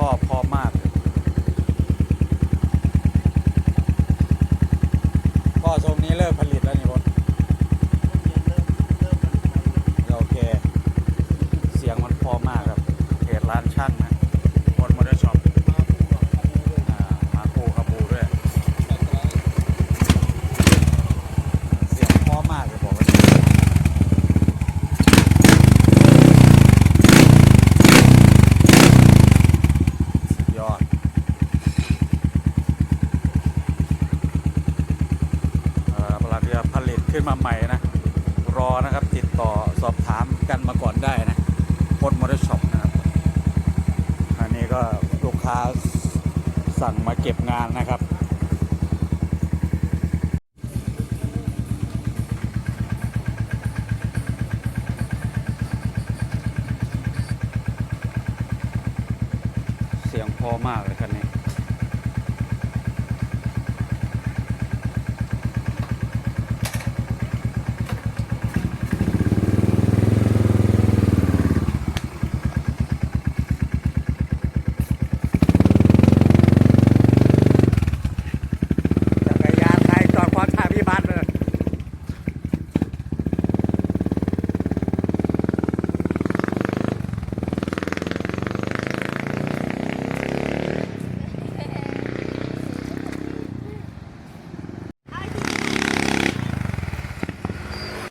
พ่อพ่อมาก ก็ทรงนี้เริ่มผลิตแล้วนี่พศโอเค เสียงมันพอมากครับเพจร้านช่างนะ จะผลิตขึ้นมาใหม่นะ รอนะครับติดต่อสอบถามกันมาก่อนได้นะพดมอเตอร์ช็อปนะครับอันนี้ก็ลูกค้าสั่งมาเก็บงานนะครับเสียงพอมากเลยคันนี้